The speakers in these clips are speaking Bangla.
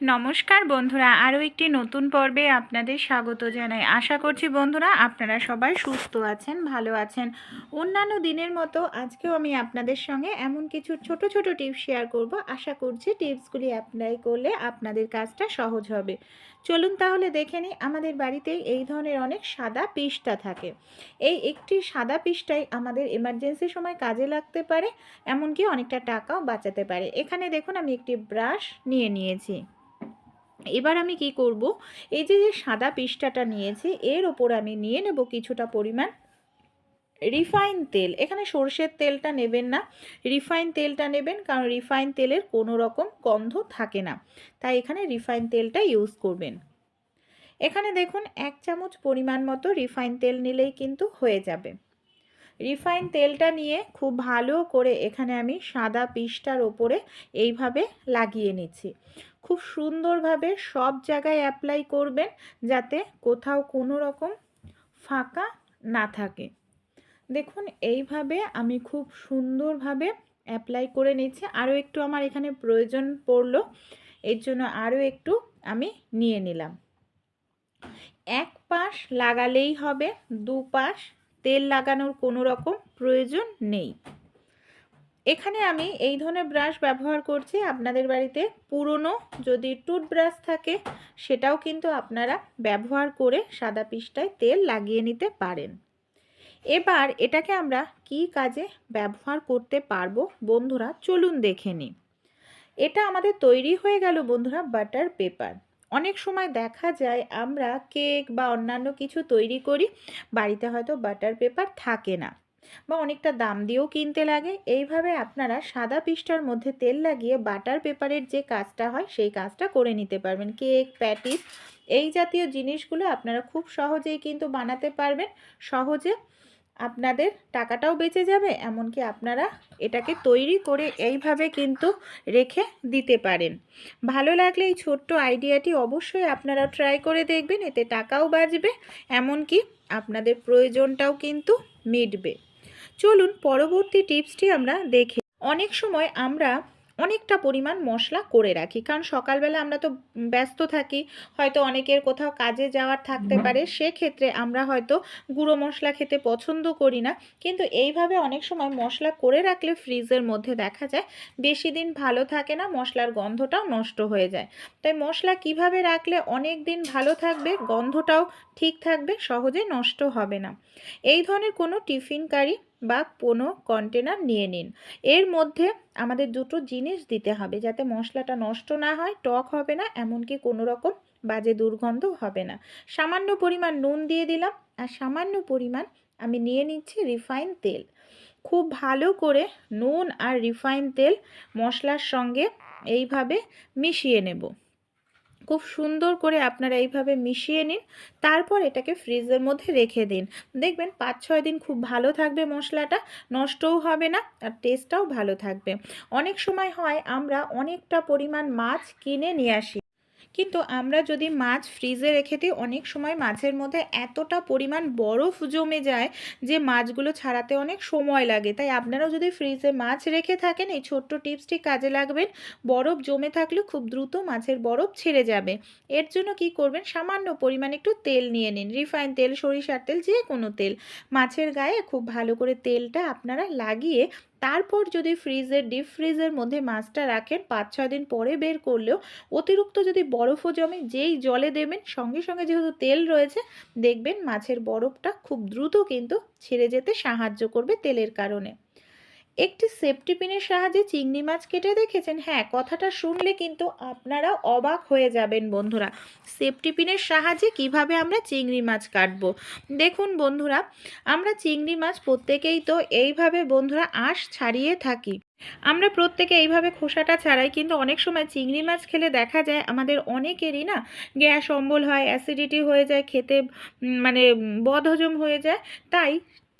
নমস্কার বন্ধুরা, আরও একটি নতুন পর্বে আপনাদের স্বাগত জানাই। আশা করছি বন্ধুরা আপনারা সবাই সুস্থ আছেন, ভালো আছেন। অন্যান্য দিনের মতো আজকেও আমি আপনাদের সঙ্গে এমন কিছু ছোট ছোট টিপস শেয়ার করব। আশা করছি টিপসগুলি অ্যাপ্লাই করলে আপনাদের কাজটা সহজ হবে। চলুন তাহলে দেখে নিই আমাদের বাড়িতে এই ধরনের অনেক সাদা পিসটা থাকে। এই একটি সাদা পিসটাই আমাদের এমার্জেন্সি সময় কাজে লাগতে পারে, এমনকি অনেকটা টাকাও বাঁচাতে পারে। এখানে দেখুন আমি একটি ব্রাশ নিয়ে নিয়েছি। এবার আমি কি করব? এই যে যে সাদা পিসটাটা নিয়েছি, এর ওপর আমি নিয়ে নেব কিছুটা পরিমাণ রিফাইন তেল, এখানে সর্ষের তেলটা নেবেন না। রিফাইন তেলটা নেবেন কারণ রিফাইন তেলের কোনো রকম গন্ধ থাকে না। তাই এখানে রিফাইন তেলটা ইউজ করবেন। এখানে দেখুন, এক চামচ পরিমাণ মতো রিফাইন তেল নিলেই কিন্তু হয়ে যাবে। রিফাইন তেলটা নিয়ে খুব ভালো করে এখানে আমি সাদা পিসটার ওপরে এইভাবে লাগিয়ে নিচ্ছি। খুব সুন্দরভাবে সব জায়গায় অ্যাপ্লাই করবেন যাতে কোথাও কোনো রকম ফাঁকা না থাকে। দেখুন, এইভাবে আমি খুব সুন্দরভাবে অ্যাপ্লাই করে নিচ্ছি আরও একটু আমার এখানে প্রয়োজন পড়ল, এর জন্য আরও একটু আমি নিয়ে নিলাম। এক পাশ লাগালেই হবে, দু পাশ তেল লাগানোর কোনো রকম প্রয়োজন নেই। এখানে আমি এই ধরনের ব্রাশ ব্যবহার করছি, আপনাদের বাড়িতে পুরনো যদি টুথব্রাশ থাকে, সেটাও কিন্তু আপনারা ব্যবহার করে সাদা পিসটায় তেল লাগিয়ে নিতে পারেন। এবার এটাকে আমরা কি কাজে ব্যবহার করতে পারব? বন্ধুরা, চলুন দেখে নিই। এটা আমাদের তৈরি হয়ে গেল বন্ধুরা, বাটার পেপার। অনেক সময় দেখা যায় আমরা কেক বা অন্যান্য কিছু তৈরি করি, বাড়িতে হয়তো বাটার পেপার থাকে না বা অনেকটা দাম দিয়েও কিনতে লাগে। এইভাবে আপনারা সাদা পিসটার মধ্যে তেল লাগিয়ে বাটার পেপারের যে কাজটা হয়, সেই কাজটা করে নিতে পারবেন। কেক, প্যাটিস, এই জাতীয় জিনিসগুলো আপনারা খুব সহজেই কিন্তু বানাতে পারবেন। সহজে আপনাদের টাকাটাও বেঁচে যাবে, এমনকি আপনারা এটাকে তৈরি করে এইভাবে কিন্তু রেখে দিতে পারেন। ভালো লাগলে এই ছোট্ট আইডিয়াটি অবশ্যই আপনারা ট্রাই করে দেখবেন, এতে টাকাও বাঁচবে, এমনকি আপনাদের প্রয়োজনটাও কিন্তু মিটবে। চলুন পরবর্তী টিপসটি আমরা দেখি অনেক সময় আমরা অনেকটা পরিমাণ মশলা করে রাখি। কারণ সকালবেলা আমরা তো ব্যস্ত থাকি হয়তো অনেকের কোথাও কাজে যাওয়ার থাকতে পারে সেক্ষেত্রে আমরা হয়তো গুঁড়ো মশলা খেতে পছন্দ করি না। কিন্তু এইভাবে অনেক সময় মশলা করে রাখলে ফ্রিজের মধ্যে দেখা যায় বেশি দিন ভালো থাকে না মশলার গন্ধটাও নষ্ট হয়ে যায়। তাই মশলা কীভাবে রাখলে অনেক দিন ভালো থাকবে গন্ধটাও ঠিক থাকবে সহজে নষ্ট হবে না। এই ধরনের কোনো টিফিন কারি বা কোনো কন্টেনার নিয়ে নিন। এর মধ্যে আমাদের দুটো জিনিস দিতে হবে যাতে মশলাটা নষ্ট না হয়, টক হবে না, এমনকি কোনো রকম বাজে দুর্গন্ধ হবে না। সামান্য পরিমাণ নুন দিয়ে দিলাম আর সামান্য পরিমাণ আমি নিয়ে নিচ্ছি রিফাইন তেল। খুব ভালো করে নুন আর রিফাইন তেল মশলার সঙ্গে এইভাবে মিশিয়ে নেব। খুব সুন্দর করে আপনারা এইভাবে মিশিয়ে নিন। তারপর এটাকে ফ্রিজের মধ্যে রেখে দিন। দেখবেন পাঁচ ছয় দিন খুব ভালো থাকবে মশলাটা, নষ্টও হবে না আর টেস্টটাও ভালো থাকবে। অনেক সময় হয় আমরা অনেকটা পরিমাণ মাছ কিনে নিয়ে আসি। কিন্তু আমরা যদি মাছ ফ্রিজে রেখে দিই, অনেক সময় মাছের মধ্যে এতটা পরিমাণ বরফ জমে যায় যে মাছগুলো ছাড়াতে অনেক সময় লাগে। তাই আপনারাও যদি ফ্রিজে মাছ রেখে থাকেন, এই ছোট্ট টিপসটি কাজে লাগবেন। বরফ জমে থাকলে খুব দ্রুত মাছের বরফ ছেড়ে যাবে। এর জন্য কি করবেন? সামান্য পরিমাণ একটু তেল নিয়ে নিন। রিফাইন তেল, সরিষার তেল যে কোনো তেল। মাছের গায়ে খুব ভালো করে তেলটা আপনারা লাগিয়ে তারপর যদি ফ্রিজের ডিপ ফ্রিজের মধ্যে মাছটা রাখেন, পাঁচ, ছয় দিন পরে বের করলেও অতিরিক্ত যদি বরফও জমে যেই জলে দেবেন, সঙ্গে সঙ্গে যেহেতু তেল রয়েছে, দেখবেন মাছের বরফটা খুব দ্রুত কিন্তু ছেড়ে যেতে সাহায্য করবে তেলের কারণে। একটি সেফটি পিনের সাহায্যে চিংড়ি মাছ কেটে দেখেছেন। হ্যাঁ কথাটা শুনলে কিন্তু আপনারা অবাক হয়ে যাবেন বন্ধুরা। সেফটি পিনের সাহায্যে কীভাবে আমরা চিংড়ি মাছ কাটব? দেখুন বন্ধুরা, আমরা চিংড়ি মাছ প্রত্যেকেই তো এইভাবে বন্ধুরা আঁশ ছাড়িয়ে থাকি। আমরা প্রত্যেকে এইভাবে খোসাটা ছাড়াই, কিন্তু অনেক সময় চিংড়ি মাছ খেলে দেখা যায় আমাদের অনেকেরই না গ্যাস অম্বল হয় অ্যাসিডিটি হয়ে যায়, খেতে মানে বদহজম হয়ে যায়। তাই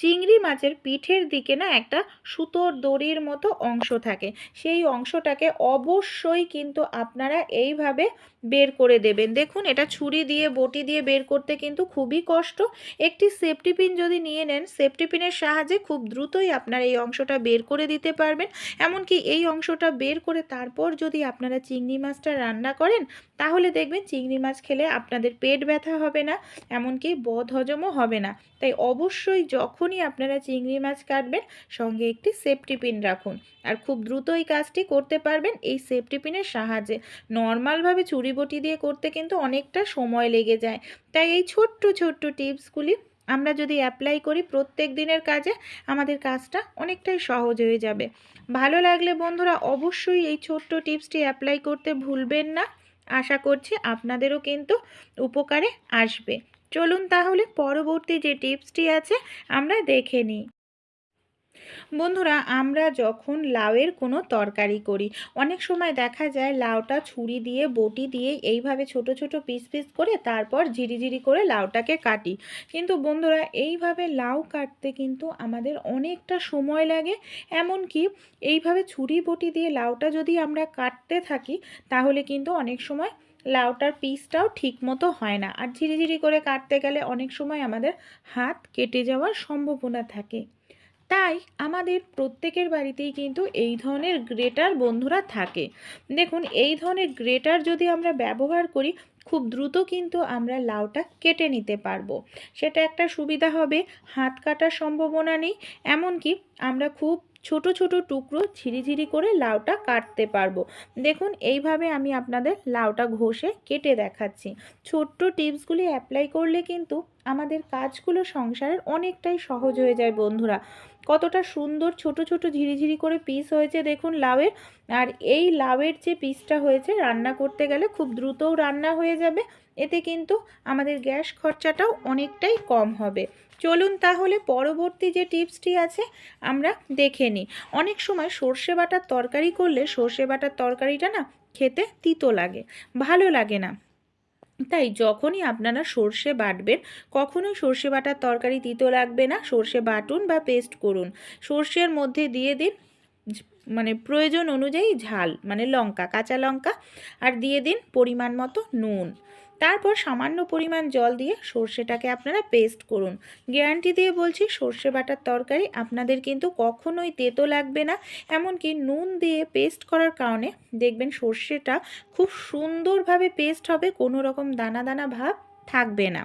চিংড়ি মাছের পিঠের দিকে না একটা সুতোর দড়ির মতো অংশ থাকে। সেই অংশটাকে অবশ্যই কিন্তু আপনারা এইভাবে বের করে দেবেন। দেখুন, এটা ছুরি দিয়ে, বটি দিয়ে বের করতে কিন্তু খুবই কষ্ট। একটি সেফটি পিন যদি নিয়ে নেন, সেফটি পিনের সাহায্যে খুব দ্রুতই আপনারা এই অংশটা বের করে দিতে পারবেন। এমনকি এই অংশটা বের করে তারপর যদি আপনারা চিংড়ি মাছটা রান্না করেন, তাহলে দেখবেন চিংড়ি মাছ খেলে আপনাদের পেট ব্যথা হবে না, এমনকি বদ হজমও হবে না। তাই অবশ্যই যখনই আপনারা চিংড়ি মাছ কাটবেন, সঙ্গে একটি সেফটি পিন রাখুন। আর খুব দ্রুত এই কাজটি করতে পারবেন এই সেফটি পিনের সাহায্যে। নর্মালভাবে চুরি বটি দিয়ে করতে কিন্তু অনেকটা সময় লেগে যায়। তাই এই ছোট্ট ছোট্ট টিপসগুলি আমরা যদি অ্যাপ্লাই করি প্রত্যেক দিনের কাজে, আমাদের কাজটা অনেকটাই সহজ হয়ে যাবে। ভালো লাগলে বন্ধুরা অবশ্যই এই ছোট্ট টিপসটি অ্যাপ্লাই করতে ভুলবেন না। আশা করছি আপনাদেরও কিন্তু উপকারে আসবে। চলুন তাহলে পরবর্তী যে টিপসটি আছে, আমরা দেখে নিই। বন্ধুরা, আমরা যখন লাউয়ের কোনো তরকারি করি, অনেক সময় দেখা যায় লাউটা ছুরি দিয়ে, বটি দিয়ে এইভাবে ছোট ছোট পিস পিস করে তারপর ঝিরিঝিরি করে লাউটাকে কাটি। কিন্তু বন্ধুরা, এইভাবে লাউ কাটতে কিন্তু আমাদের অনেকটা সময় লাগে। এমনকি এইভাবে ছুরি বটি দিয়ে লাউটা যদি আমরা কাটতে থাকি, তাহলে কিন্তু অনেক সময় লাউটার পিসটাও ঠিক মতো হয় না। আর ঝিরিঝিরি করে কাটতে গেলে অনেক সময় আমাদের হাত কেটে যাওয়ার সম্ভাবনা থাকে। তাই আমাদের প্রত্যেকের বাড়িতেই কিন্তু এই ধরনের গ্রেটার বন্ধুরা থাকে। দেখুন, এই ধরনের গ্রেটার যদি আমরা ব্যবহার করি, খুব দ্রুত কিন্তু আমরা লাউটা কেটে নিতে পারব। সেটা একটা সুবিধা হবে, হাত কাটার সম্ভাবনা নেই। এমনকি আমরা খুব ছোট ছোট টুকরো ঝিরিঝিরি করে লাউটা কাটতে পারব। দেখুন, এইভাবে আমি আপনাদের লাউটা ঘষে কেটে দেখাচ্ছি। ছোট্ট টিপসগুলি অ্যাপ্লাই করলে কিন্তু আমাদের কাজগুলো সংসারের অনেকটাই সহজ হয়ে যায় বন্ধুরা। কতটা সুন্দর ছোট ছোট ঝিরিঝিরি করে পিস হয়েছে দেখুন লাউয়ের। আর এই লাউয়ের যে পিসটা হয়েছে, রান্না করতে গেলে খুব দ্রুতও রান্না হয়ে যাবে। এতে কিন্তু আমাদের গ্যাস খরচাটাও অনেকটাই কম হবে। চলুন তাহলে পরবর্তী যে টিপসটি আছে, আমরা দেখে নিই। অনেক সময় সর্ষে বাটার তরকারি করলে সর্ষে বাটার তরকারিটা না খেতে তিতো লাগে, ভালো লাগে না। তাই যখনই আপনারা সর্ষে বাটবেন, কখনোই সর্ষে বাটার তরকারি তিতো লাগবে না। সর্ষে বাটুন বা পেস্ট করুন। সর্ষের মধ্যে দিয়ে দিন মানে প্রয়োজন অনুযায়ী ঝাল মানে লঙ্কা, কাঁচা লঙ্কা। আর দিয়ে দিন পরিমাণ মতো নুন। তারপর সামান্য পরিমাণ জল দিয়ে সর্ষেটাকে আপনারা পেস্ট করুন। গ্যারান্টি দিয়ে বলছি সর্ষে বাটার তরকারি আপনাদের কিন্তু কখনোই তেতো লাগবে না। এমনকি নুন দিয়ে পেস্ট করার কারণে দেখবেন সর্ষেটা খুব সুন্দরভাবে পেস্ট হবে, কোনো রকম দানা দানা ভাব থাকবে না।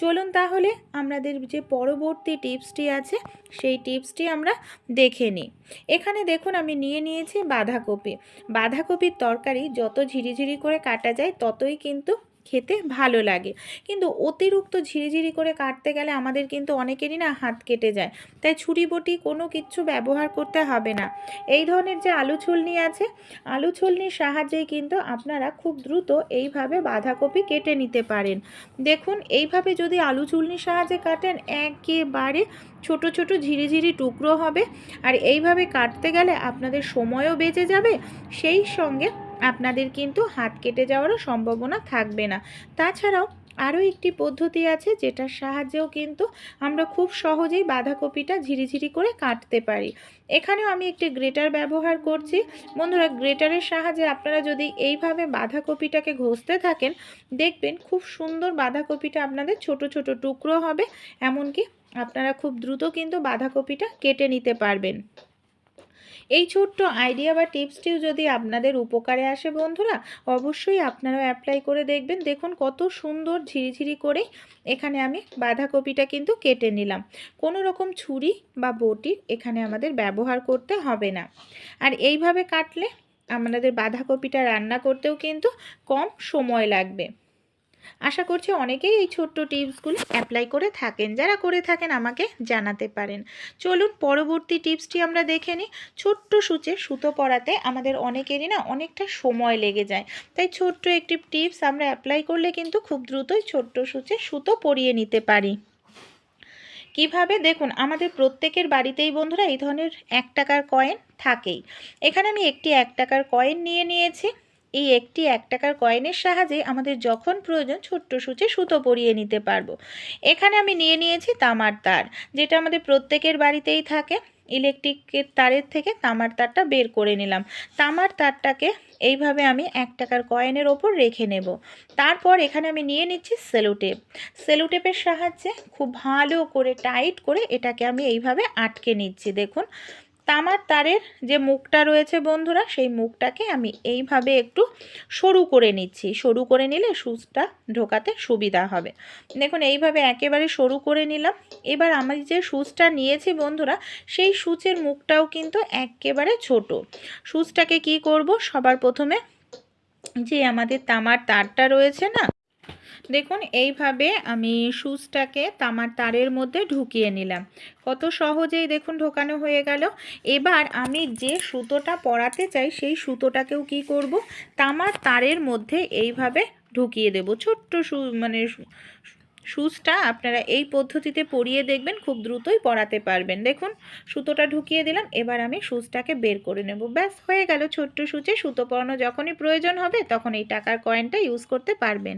চলুন তাহলে আমাদের যে পরবর্তী টিপসটি আছে, সেই টিপসটি আমরা দেখে নিই। এখানে দেখুন আমি নিয়ে নিয়েছি বাঁধাকপি। বাঁধাকপির তরকারি যত ঝিরিঝিরি করে কাটা যায়, ততই কিন্তু খেতে ভালো লাগে। কিন্তু অতিরিক্ত ঝিরিঝিরি করে কাটতে গেলে আমাদের কিন্তু অনেকেরই না হাত কেটে যায়। তাই ছুরি বটি কোনো কিছু ব্যবহার করতে হবে না। এই ধরনের যে আলু ছুলনি আছে, আলু ছুলনির সাহায্যেই কিন্তু আপনারা খুব দ্রুত এইভাবে বাঁধাকপি কেটে নিতে পারেন। দেখুন, এইভাবে যদি আলু চুলনির সাহায্যে কাটেন, একেবারে ছোট ছোট ঝিরিঝিরি টুকরো হবে। আর এইভাবে কাটতে গেলে আপনাদের সময়ও বেঁচে যাবে। সেই সঙ্গে আপনাদের কিন্তু হাত কেটে যাওয়ারও সম্ভাবনা থাকবে না। তাছাড়াও আরও একটি পদ্ধতি আছে যেটার সাহায্যেও কিন্তু আমরা খুব সহজেই বাঁধাকপিটা ঝিরিঝিরি করে কাটতে পারি। এখানেও আমি একটি গ্রেটার ব্যবহার করছি। বন্ধুরা, গ্রেটারের সাহায্যে আপনারা যদি এইভাবে বাঁধাকপিটাকে ঘষতে থাকেন, দেখবেন খুব সুন্দর বাঁধাকপিটা আপনাদের ছোট ছোট টুকরো হবে। এমনকি আপনারা খুব দ্রুত কিন্তু বাঁধাকপিটা কেটে নিতে পারবেন। এই ছোট্ট আইডিয়া বা টিপসটিও যদি আপনাদের উপকারে আসে বন্ধুরা, অবশ্যই আপনারাও অ্যাপ্লাই করে দেখবেন। দেখুন কত সুন্দর ঝিরিঝিরি করে এখানে আমি বাঁধাকপিটা কিন্তু কেটে নিলাম। কোনো রকম ছুরি বা বটি এখানে আমাদের ব্যবহার করতে হবে না। আর এইভাবে কাটলে আমাদের বাঁধাকপিটা রান্না করতেও কিন্তু কম সময় লাগবে। আশা করছি অনেকেই এই ছোট্ট টিপসগুলি অ্যাপ্লাই করে থাকেন। যারা করে থাকেন, আমাকে জানাতে পারেন। চলুন পরবর্তী টিপসটি আমরা দেখে নিই। ছোট্ট সূচে সুতো পরাতে আমাদের অনেকেরই না অনেকটা সময় লেগে যায়। তাই ছোট্ট একটি টিপস আমরা অ্যাপ্লাই করলে কিন্তু খুব দ্রুতই ছোট্ট সূচে সুতো পরিয়ে নিতে পারি। কীভাবে? দেখুন, আমাদের প্রত্যেকের বাড়িতেই বন্ধুরা এই ধরনের এক টাকার কয়েন থাকেই। এখানে আমি একটি এক টাকার কয়েন নিয়ে নিয়েছি। এই একটি এক টাকার কয়েনের সাহায্যে আমাদের যখন প্রয়োজন ছোট্ট সূচে সুতো পরিয়ে নিতে পারব। এখানে আমি নিয়ে নিয়েছি তামার তার, যেটা আমাদের প্রত্যেকের বাড়িতেই থাকে। ইলেকট্রিকের তারের থেকে তামার তারটা বের করে নিলাম। তামার তারটাকে এইভাবে আমি এক টাকার কয়েনের ওপর রেখে নেব। তারপর এখানে আমি নিয়ে নিচ্ছি সেলোটেপ। সেলোটেপের সাহায্যে খুব ভালো করে টাইট করে এটাকে আমি এইভাবে আটকে নিচ্ছি, দেখুন। তামার তারের যে মুখটা রয়েছে বন্ধুরা, সেই মুখটাকে আমি এইভাবে একটু সরু করে নিচ্ছি। সরু করে নিলে সুচটা ঢোকাতে সুবিধা হবে। দেখুন, এইভাবে একেবারে সরু করে নিলাম। এবার আমি যে সুচটা নিয়েছি বন্ধুরা, সেই সুচের মুখটাও কিন্তু একেবারে ছোট। সুচটাকে কি করব? সবার প্রথমে যে আমাদের তামার তারটা রয়েছে না দেখুন, এইভাবে আমি সুচটাকে তামার তারের মধ্যে ঢুকিয়ে নিলাম। কত সহজেই দেখুন ঢোকানো হয়ে গেল। এবার আমি যে সুতোটা পরাতে চাই, সেই সুতোটাকেও কি করব? তামার তারের মধ্যে এইভাবে ঢুকিয়ে দেব। ছোট্ট সু মানে সুচটা আপনারা এই পদ্ধতিতে পরিয়ে দেখবেন, খুব দ্রুতই পরাতে পারবেন। দেখুন, সুতোটা ঢুকিয়ে দিলাম, এবার আমি সুচটাকে বের করে নেব। ব্যাস, হয়ে গেল ছোট্ট সুচে। সুতো পরানো যখনই প্রয়োজন হবে, তখন এই টাকার কয়েনটা ইউজ করতে পারবেন।